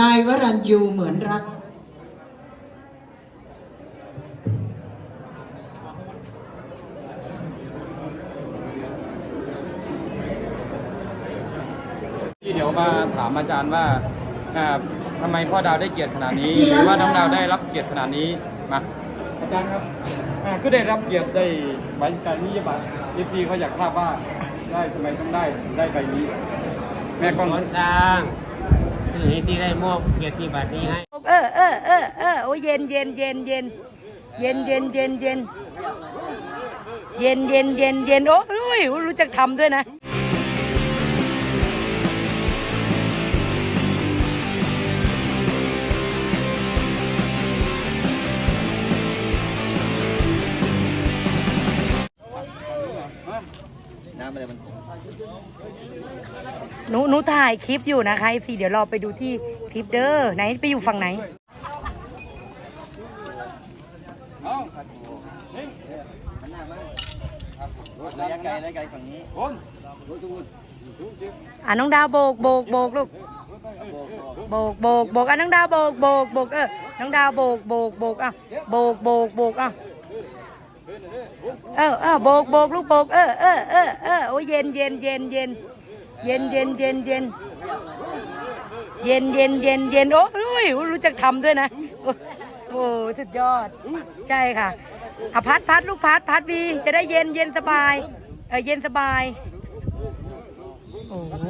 นายวรัญยูเหมือนรัก ที่เดี๋ยวมาถามอาจารย์ว่าอ่าทำไมพ่อดาวได้เกียรติขนาดนี้ หรือว่าน้องดาวได้รับเกียรติขนาดนี้มาอาจารย์ครับอ่าก็ได้รับเกียรติได้ใบการนิยบัตรเอฟซีเขาอยากทราบว่าได้ทำไมต้องได้ได้ใบนี้ แม่กล้อง สอนสร้าง ที่ที่ได้มอบเกียรติบัตรนี้ให้เออเออเออเออโอ้ยเย็นเย็นเย็นเย็นเย็นเย็นเย็นเย็นเย็นเย็นเย็นเย็นโอ้ยรู้จักทำด้วยนะ หนูหนูถ่ายคลิปอยู่นะคะสิเดี๋ยวเราไปดูที่คลิปเด้อไหนไปอยู่ฝั่งไหน ระยะไกลระยะไกลฝั่งนี้อะน้องดาวโบกโบกโบกลูกโบกโบกโบกโบกโบกอะน้องดาวโบกโบกโบกเออน้องดาวโบกโบกโบกอะโบกโบกโบกอะเออเออโบกโบกลูกโบกเออเออเออเออโอ้ยเย็นเย็นเย็นเย็น เย็นเย็นเย็นเย็นเย็นเย็นเย็นเย็นโอ้ยรู้จักทำด้วยนะโอ้โอ้สุดยอด ใช่ค่ะอะพัดพัดลูกพัดพัดวีจะได้เย็นเย็นสบายเออเย็นสบาย โอ้โห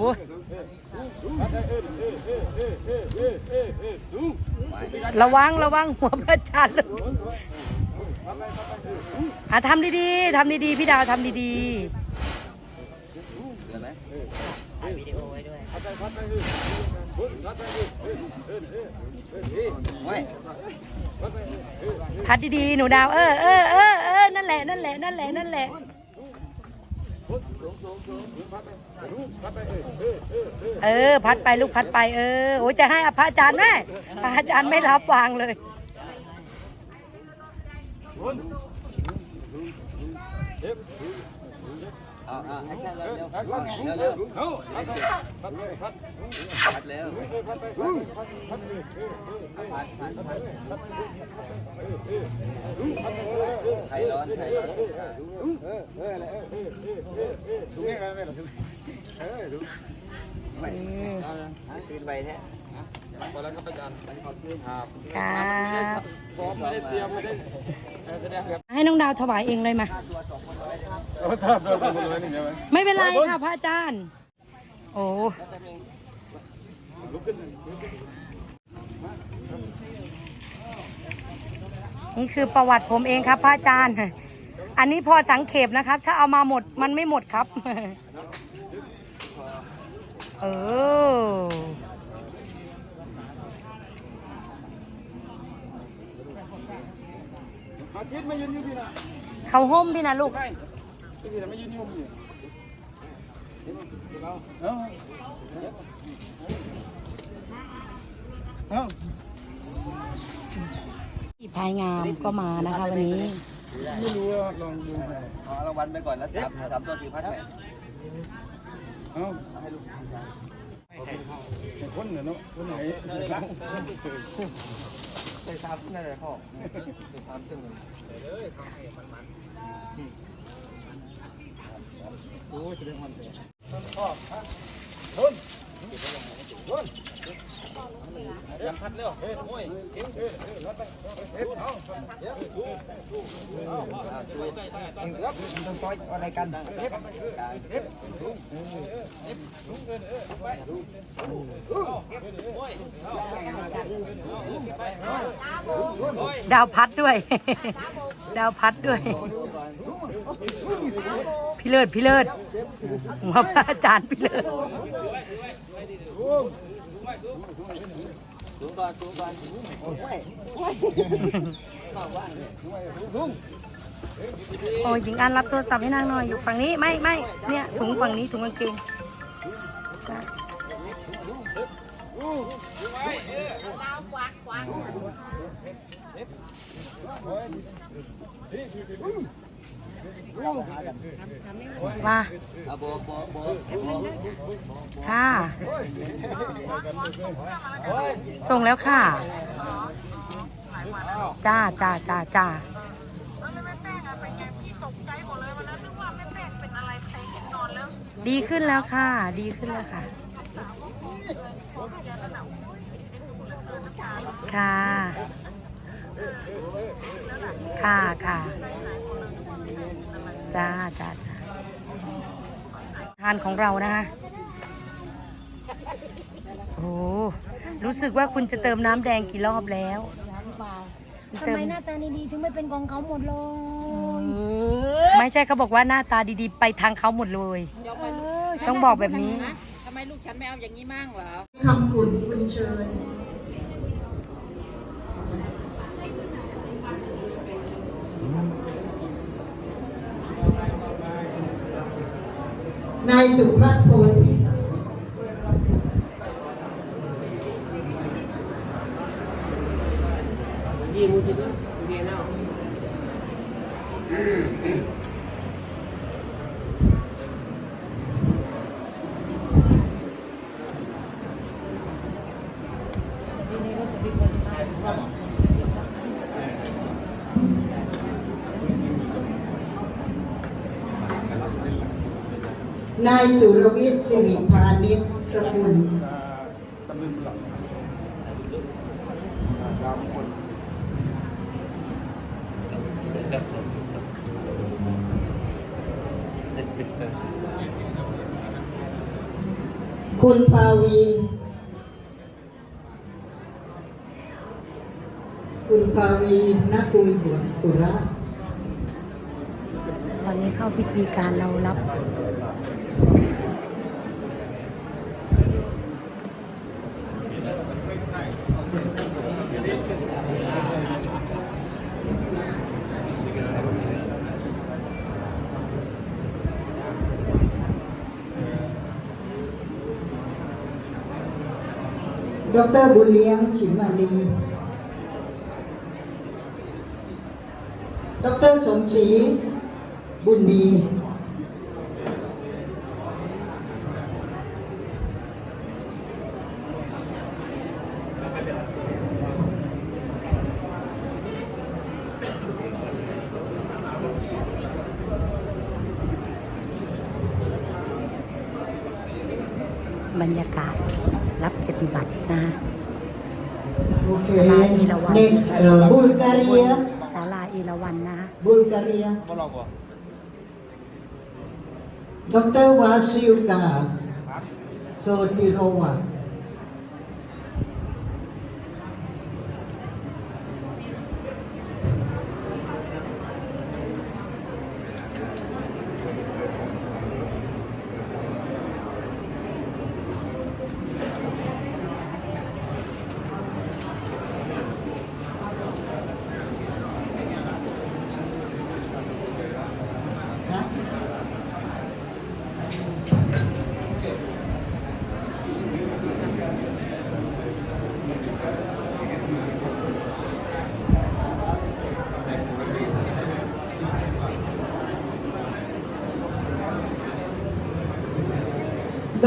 ระวังระวังหัวพระจันทร์อะทำดีๆทำดีๆ พี่ดาวทำดีๆ เหลือไหมไม่ๆพัดดีๆ หนูดาว เออเออเออเออนั่นแหละ นั่นแหละ นั่นแหละ นั่นแหละเออ พัดไปลูกพัดไป เออ โอ้ยจะให้อภระอาจารย์แม่พระอาจารย์ไม่รับวางเลยเขอแล้วครับอาจารย์ขอบคุณครับครับซ้อมม่ได้เตรียมม่ได้ให้น้องดาวถวายเองเลยมา ไหมไม่เป็นไรค่ะพระอาจารย์ โอ้นี่คือประวัติผมเองครับพระอาจารย์ อันนี้พอสังเขปนะครับ ถ้าเอามาหมดมันไม่หมดครับ เอออาทิตย์ไม่ยืนอยู่พี่นะเขาห่มพี่นะลูก cái พายงามก็มานะคะวันนี้ ไม่รู้ลองดูหน่อเอารางวัลไปก่อนแล้วสามสามตัวสี่พันแปดเอาให้ลูกนเหรอเนาะคนไหนใส่ซ้ำนั่นเลยพ่อใส่ซ้ำเส้นหนึ่งเลยมันมัน โด้พัดด้วยเดดาวพัดด้วย ดาวพัดด้วย พี่เลิศพี่เลิศหัวพระอาจารย์พี่เลิศโอ้ยหญิงอันรับโทรศัพท์ให้นางหน่อยอยู่ฝั่งนี้ไม่ไม่เนี่ยถุงฝั่งนี้ถุงกางเกงใช่ มาเอาค่ะ ส่งแล้วค่ะ จ้าจ้าจ้าจ้าดีขึ้นแล้วค่ะ ดีขึ้นแล้วค่ะ ค่ะ ค่ะค่ะ จ้าจ้าจ้าทานของเรานะคะโอ้รู้สึกว่าคุณจะเติมน้ำแดงกี่รอบแล้วทำไมหน้าตาดีๆถึงไม่เป็นของเขาหมดเลยไม่ใช่เขาบอกว่าหน้าตาดีๆ ไปทางเขาหมดเลย ต้องบอกแบบนี้ทำไมลูกฉันไม่เอาอย่างนี้มั่งเหรอคำคุณคุณเชิญ นายสุภาพโพธิยี่มุจิโน นายสุรวิทย์สิริพานิชสกุลคุณภาวี คุณภาวีนักกุลบุตรุระตอนนี้เข้าพิธีการเรารับ ดรบุญเลี้ยงฉิมมาลีดรสมศรีบุญมี บรรยากาศรับเกียรติบัตรนะฮะ โอเค ศาลาอีละวัน next เอ่อบุลการีย ศาลาอีละวันนะฮะ บุลการีย พวกเราบอก ดรวาซิลกาสโซติโรวา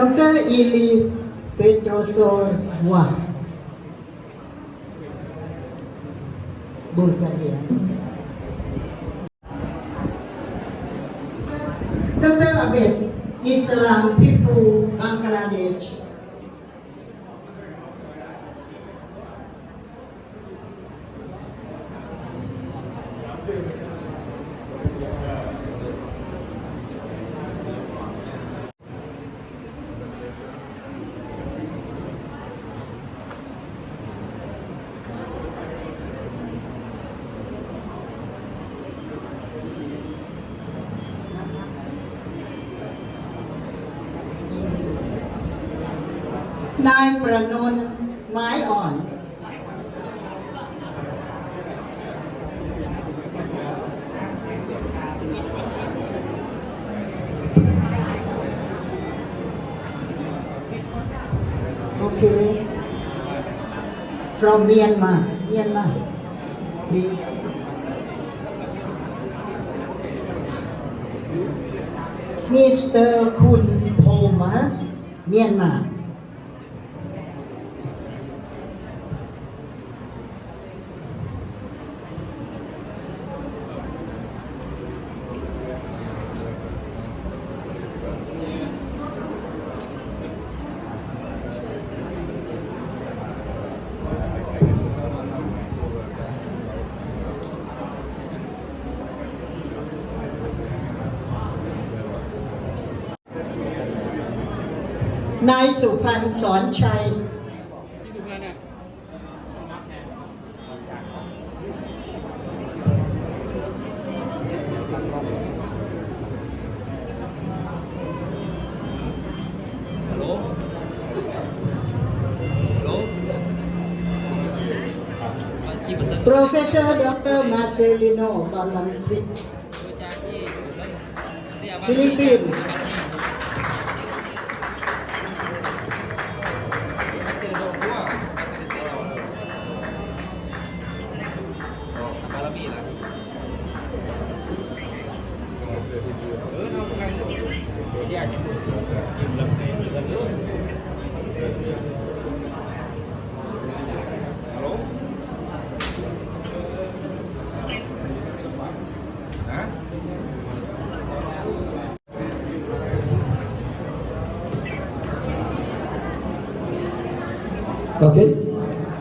Dr. Ili Pedroso Wah. ายประนนไม้อ่อน โอเค from Myanmar Myanmar please มิสเตอร์คุณโทมัสเมียนมา นายสุพันธ์สอนชัย Profesor Dr. Marcelino Balangkrit, Philippines. Okay.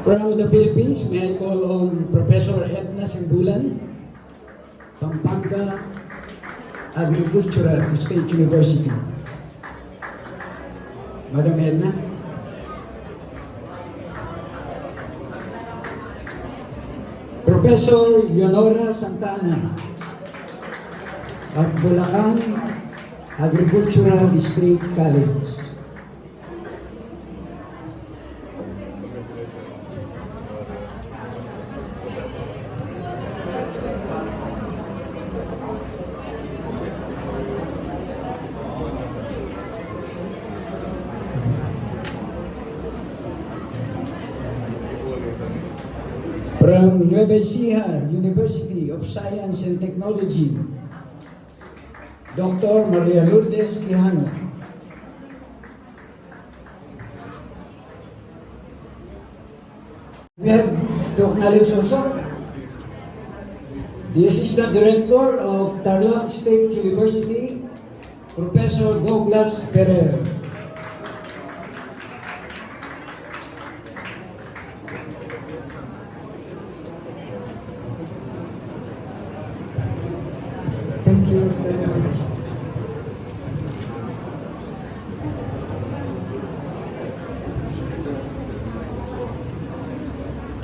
From the Philippines, may I call on Professor Edna Simbulan, Pampanga Agricultural State University. Madam Edna. Professor Leonora Santana, at Bulacan Agricultural State College. University of Science and Technology, Dr. Maria Lourdes Quijano. We have to acknowledge also the Assistant Director of Tarlac State University, Professor Douglas Ferrer.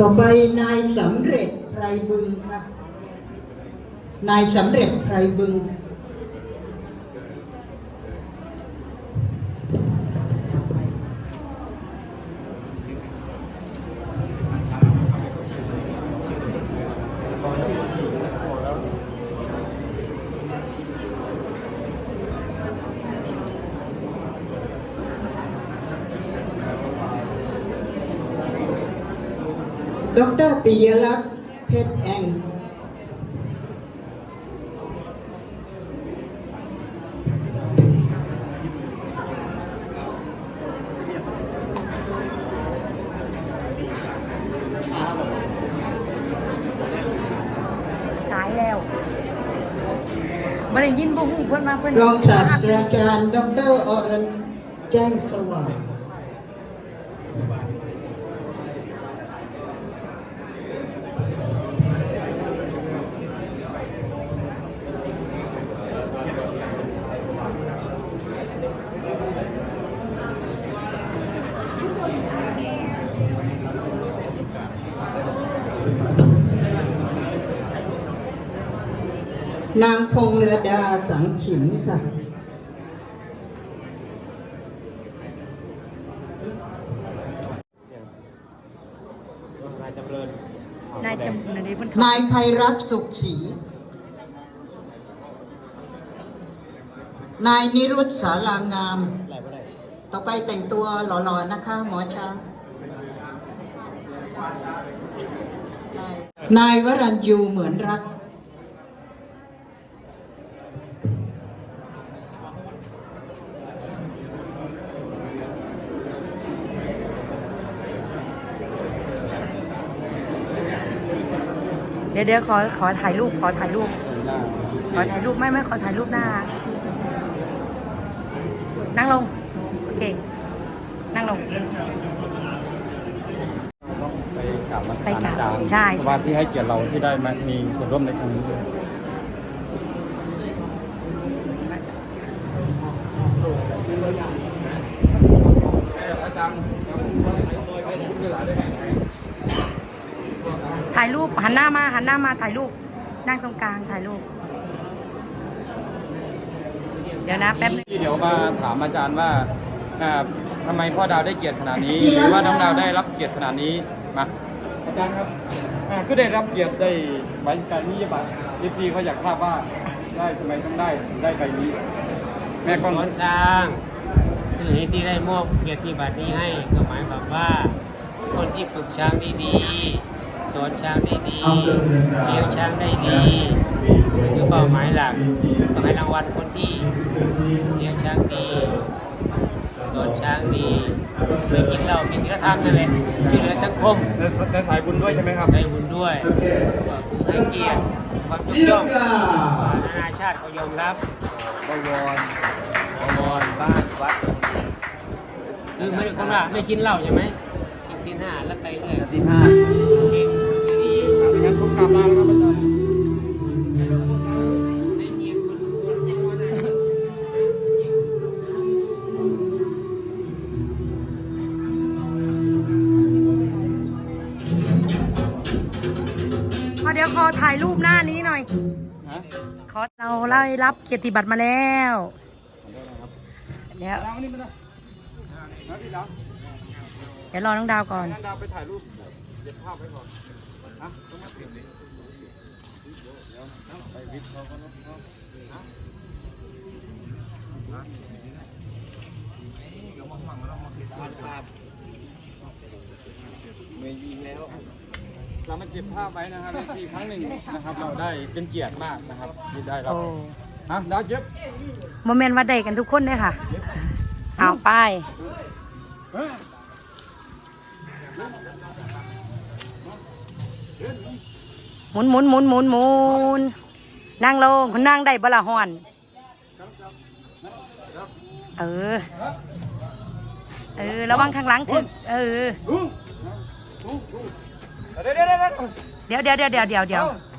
ต่อไปนายสำเร็จไพรบึงค่ะนายสำเร็จไพรบึง ดรปิยลักษณ์เพชรแองขายแล้วไม่ได้ยินบ่ฮู้เพิ่นมาเพิ่นรองศาสตราจารย์ ดรอรันแจ้งสว่าง นางพงระดาสังฉิมค่ะนายจำเริญนายจำนายเพิ่นนายภัยรัตน์สุขศรีนายนิรุตสารางามอะไรก็ได้ต่อไปแต่งตัวหล่อๆนะคะ หมอช้างนายวรัญยูเหมือนรัก ดี๋ยวเดี๋ยวขอขอถ่ายรูปขอถ่ายรูปส่งหน้าขอถ่ายรูปไม่ไม่ขอถ่ายรูปหน้า นั่งลง โอเค นั่งลงต้องไปกราบมาไปกราบอาจารย์ใช่เพราะว่าที่ให้เกียรติเราที่ได้มามีส่วนร่วมในครั้งนี้ด้วยอาจารย์ ถ่ายรูป หันหน้ามาหันหน้ามาถ่ายรูป นั่งตรงกลางถ่ายรูป เดี๋ยวนะแป๊บนึงที่เดี๋ยวมาถามอาจารย์ว่าอ่าทำไมพ่อดาวได้เกียรติขนาดนี้ หรือว่าน้องดาวได้รับเกียรติขนาดนี้มาอาจารย์ครับอ่าก็ได้รับเกียรติได้ใบการนิยบัตรเอฟซีเขาอยากทราบว่าได้ทำไมต้องได้ได้ใบนี้ แม่กล้องสอนช้างคือเหตุที่ได้มอบเกียรติบัตรนี้ให้ก็หมายความว่า คนที่ฝึกช้างได้ดีส อนช้างได้ดีเลี้ยงช้างได้ดีนั่นคือเป้าหมายหลักต้องให้รางวัลคนที่เลี้ยงช้างดีสอนช้างดีไม่กินเหล้ามีศีลธรรมนั่นแหละช่วยเหลือสังคมในในสายบุญด้วยใช่ไหมครับใช้บุญด้วยก็คือให้เกียรติความยกย่องนานาชาติเขายอมรับบวรบวรบ้านวัดคือไม่ได้คนว่าไม่กินเหล้าใช่ไหมกินศีลห้าแล้วไปเรื่อยที่ห้า กินดีงั้นผมกลับมาแล้วครับอาจารย์ได้เกียรติคนทุกคนทุกคนนะพอเดี๋ยวขอถ่ายรูปหน้านี้หน่อยฮะขอเราได้รับเกียรติบัตรมาแล้วเดี๋ยวดาวนี่มาเลยนะพี่ดาวเดี๋ยวรอน้องดาวก่อนงั้นดาวไปถ่ายรูปเก็บภาพไว้ก่อน ฮะต้องมาเก็บดิเดี๋ยวไปวิทย์เขาก็ต้องฮะเรามาเก็บภาพไว้นะครับอีกครั้งหนึ่งนะครับ เราได้เป็นเกียรติมากนะครับที่ได้เรับโอ้ฮะดาวเย็บโมเมนต์ว่าได้กันทุกคนเลยค่ะ เอาไป หมุนหมุนหมุนหมุนหมุนนั่งลงคุณนั่งได้บละหอน เออ เออ ระวังข้างหลังถึงเออ เดี๋ยวเดี๋ยวเดี๋ยวเดี๋ยวเดี๋ยวเดี๋ยวเดี๋ยวเดี๋ยวเดี๋ยวเดี๋ยว